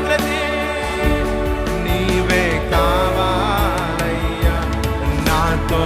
ప్రతి నీవే కావాలయ్యా. నాతో